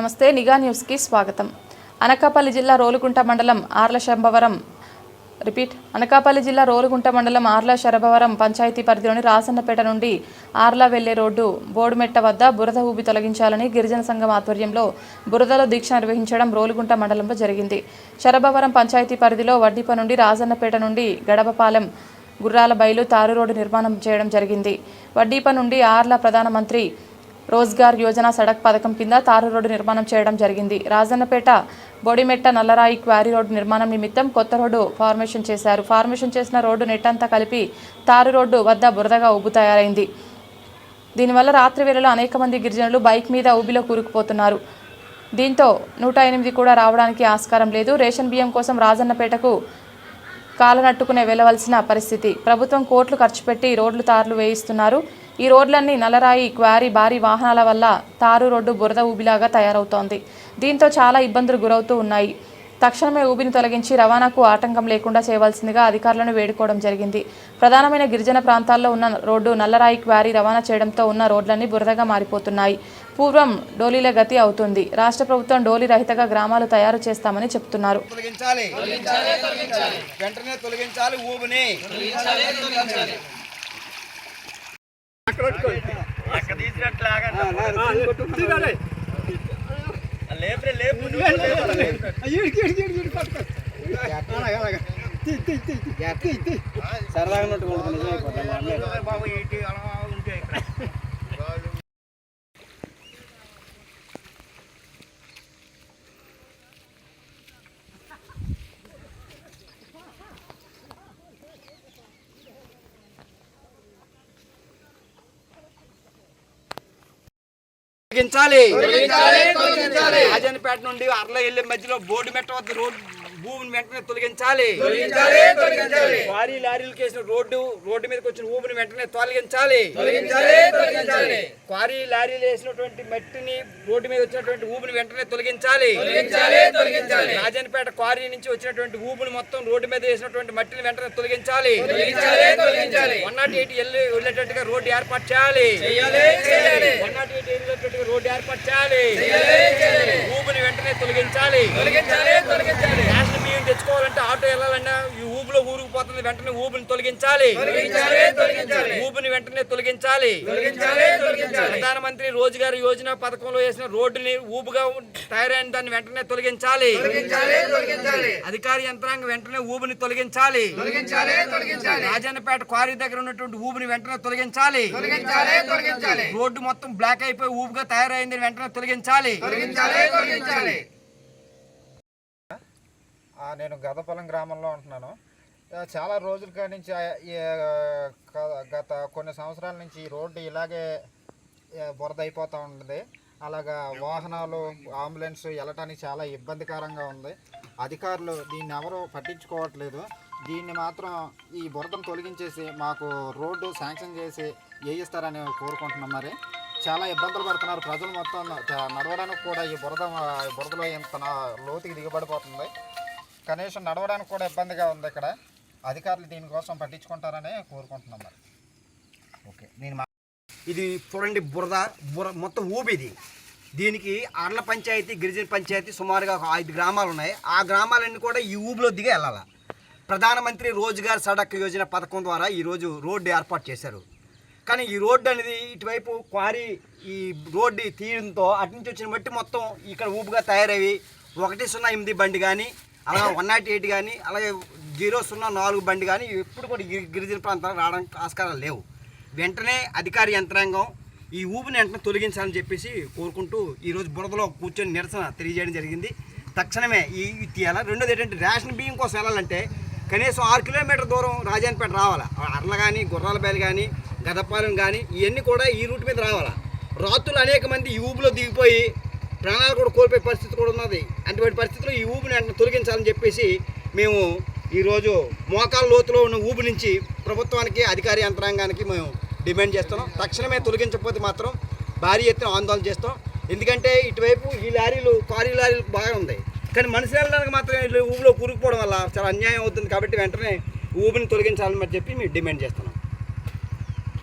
నమస్తే నిఘా న్యూస్కి స్వాగతం. అనకాపల్లి జిల్లా రోలుగుంట మండలం ఆర్ల శంభవరం రిపీట్. అనకాపల్లి జిల్లా రోలుగుంట మండలం ఆర్ల శరభవరం పంచాయతీ పరిధిలోని రాసన్నపేట నుండి ఆర్ల వెళ్ళే రోడ్డు బోడుమెట్ట వద్ద బురద ఊబి తొలగించాలని గిరిజన సంఘం ఆధ్వర్యంలో బురదలో దీక్ష నిర్వహించడం రోలుగుంట మండలంలో జరిగింది. శరభవరం పంచాయతీ పరిధిలో వడ్డీప నుండి రాజన్నపేట నుండి గడపపాలెం గుర్రాల బయలు తారు రోడ్డు నిర్మాణం చేయడం జరిగింది. వడ్డీప నుండి ఆర్ల ప్రధానమంత్రి రోజ్గార్ యోజన సడక్ పథకం కింద తారు రోడ్డు నిర్మాణం చేయడం జరిగింది. రాజన్నపేట బొడిమెట్ట నల్లరాయి క్వారీ రోడ్డు నిర్మాణం నిమిత్తం కొత్త రోడ్డు ఫార్మేషన్ చేశారు. ఫార్మేషన్ చేసిన రోడ్డు నెట్టంతా కలిపి తారు రోడ్డు వద్ద బురదగా ఉబ్బు తయారైంది. దీనివల్ల రాత్రి వేళలో అనేక మంది గిరిజనులు బైక్ మీద ఊబిలో కూరుకుపోతున్నారు. దీంతో నూట ఎనిమిది కూడా రావడానికి ఆస్కారం లేదు. రేషన్ బియ్యం కోసం రాజన్నపేటకు కాలనట్టుకునే వెళ్ళవలసిన పరిస్థితి. ప్రభుత్వం కోట్లు ఖర్చు పెట్టి రోడ్లు తార్లు వేయిస్తున్నారు. ఈ రోడ్లన్నీ నల్లరాయి క్వారీ భారీ వాహనాల వల్ల తారు రోడ్డు బురద ఊబిలాగా తయారవుతోంది. దీంతో చాలా ఇబ్బందులు గురవుతూ ఉన్నాయి. తక్షణమే ఊబిని తొలగించి రవాణాకు ఆటంకం లేకుండా చేయవలసిందిగా అధికారులను వేడుకోవడం జరిగింది. ప్రధానమైన గిరిజన ప్రాంతాల్లో ఉన్న రోడ్డు నల్లరాయి క్వారీ రవాణా చేయడంతో ఉన్న రోడ్లన్నీ బురదగా మారిపోతున్నాయి. పూర్వం డోలీల గతి అవుతుంది. రాష్ట్ర ప్రభుత్వం డోలీ రహితగా గ్రామాలు తయారు చేస్తామని చెప్తున్నారు. లేపు, నువ్వు లేపు. సరదాగా ఉన్నట్టు తొలగించాలి రాజన్నపేట నుండి అర్ల వెళ్ళే మధ్యలో బోర్డు మెట్ట వద్ద రోడ్డు భూమిని వెంటనే తొలగించాలి. క్వారీ లారీలు కేసిన రోడ్డు రోడ్డు మీదకి వచ్చిన ఊపిని వెంటనే తొలగించాలి. క్వారీ లారీలు వేసినటువంటి మట్టిని రోడ్డు మీద వచ్చినటువంటి ఊపిని వెంటనే తొలగించాలి. రాజన్నపేట క్వారీ నుంచి వచ్చినటువంటి ఊపిని మొత్తం రోడ్డు మీద వేసినటువంటి మట్టిని వెంటనే తొలగించాలి. వన్ నాట్ ఎయిట్ వెళ్ళి వెళ్ళేటట్టుగా రోడ్డు ఏర్పాటు చేయాలి. వన్ నాట్ ఎయిట్ వెళ్ళేటట్టుగా రోడ్డు ఏర్పాటు చేయాలి. తొలగించాలి. రేషన్ బియ్యం తెచ్చుకోవాలంటే ఆటో వెళ్ళాలన్నా ఈ ఊబిలో ఊరుకుపోతుంది వెంటనే ఊపిని తొలగించాలి. ఊపిని వెంటనే తొలగించాలి. ప్రధానమంత్రి రోజుగారు యోజన పథకంలో వేసిన రోడ్డుని ఊపుగా తయారైన దాన్ని వెంటనే తొలగించాలి. అధికారి యంత్రాంగం వెంటనే ఊబిని తొలగించాలి. రాజన్నపేట క్వారీ దగ్గర ఉన్నటువంటి ఊబిని వెంటనే తొలగించాలి. రోడ్డు మొత్తం బ్లాక్ అయిపోయి ఊపుగా తయారైంది వెంటనే తొలగించాలి. ఆ, నేను గదపలం గ్రామంలో ఉంటున్నాను. చాలా రోజుల కాడి నుంచి గత కొన్ని సంవత్సరాల నుంచి ఈ రోడ్డు ఇలాగే బురద అయిపోతూ ఉంటుంది. అలాగా వాహనాలు అంబులెన్స్ వెళ్ళటానికి చాలా ఇబ్బందికరంగా ఉంది. అధికారులు దీన్ని ఎవరు పట్టించుకోవట్లేదు. దీన్ని మాత్రం ఈ బురదను తొలగించేసి మాకు రోడ్డు శాంక్షన్ చేసి వేయిస్తారని కోరుకుంటున్నాం మరి. చాలా ఇబ్బందులు పడుతున్నారు ప్రజలు మొత్తం. నడవడానికి కూడా ఈ బురద బురదలో ఇంత లోతుకి దిగబడిపోతుంది. కనీసం నడవడానికి కూడా ఇబ్బందిగా ఉంది ఇక్కడ. అధికారులు దీనికోసం పట్టించుకుంటారని కోరుకుంటున్నాం మరి. ఓకే నేను మా- ఇది చూడండి బురద బుర మొత్తం ఊబి ఇది. దీనికి అర్ల పంచాయతీ గిరిజన పంచాయతీ సుమారుగా ఒక ఐదు గ్రామాలు ఉన్నాయి. ఆ గ్రామాలన్నీ కూడా ఈ ఊబిలో దిగి వెళ్ళాలి. ప్రధానమంత్రి రోజ్గార్ సడక్ యోజన పథకం ద్వారా ఈరోజు రోడ్డు ఏర్పాటు చేశారు. కానీ ఈ రోడ్డు అనేది ఇటువైపు క్వారీ ఈ రోడ్డు తీయడంతో అటు నుంచి వచ్చిన మట్టి మొత్తం ఇక్కడ ఊపుగా తయారయ్యి ఒకటి సున్నా ఎనిమిది బండి కానీ అలా వన్ నాట్ ఎయిట్ కానీ అలాగే జీరో సున్నా నాలుగు బండి కానీ ఎప్పుడు కూడా గిరి- గిరిజన ప్రాంతాలకు రావడానికి ఆస్కారాలు లేవు. వెంటనే అధికారి యంత్రాంగం ఈ ఊపిని వెంటనే తొలగించాలని చెప్పేసి కోరుకుంటూ ఈరోజు బురదలో కూర్చొని నిరసన తెలియజేయడం జరిగింది. తక్షణమే ఈ ఈ తీయాల రెండోది ఏంటంటే రేషన్ బియ్యం కోసం వెళ్ళాలంటే కనీసం ఆరు కిలోమీటర్ దూరం రాజానిపేట రావాలా? అర్ల కానీ గుర్రాల బయలు కానీ గదపాలెం కానీ ఇవన్నీ కూడా ఈ రూట్ మీద రావాలా? రాత్రులు అనేక మంది ఈ ఊబిలో దిగిపోయి ప్రాణాలు కూడా కోల్పోయే పరిస్థితి కూడా ఉన్నది. అటువంటి పరిస్థితిలో ఈ ఊబిని వెంటనే తొలగించాలని చెప్పేసి మేము ఈరోజు మోకాల లోతులో ఉన్న ఊబి నుంచి ప్రభుత్వానికి అధికారి యంత్రాంగానికి మేము డిమాండ్ చేస్తున్నాం. తక్షణమే తొలగించకపోతే మాత్రం భారీ ఎత్తున ఆందోళన చేస్తాం. ఎందుకంటే ఇటువైపు ఈ లారీలు కారీ లారీలు బాగా ఉన్నాయి కానీ మనిషి వెళ్ళడానికి మాత్రం ఊబిలో కూరుకుపోవడం వల్ల చాలా అన్యాయం అవుతుంది కాబట్టి వెంటనే ఊబిని తొలగించాలని చెప్పి మేము డిమాండ్ చేస్తున్నాం.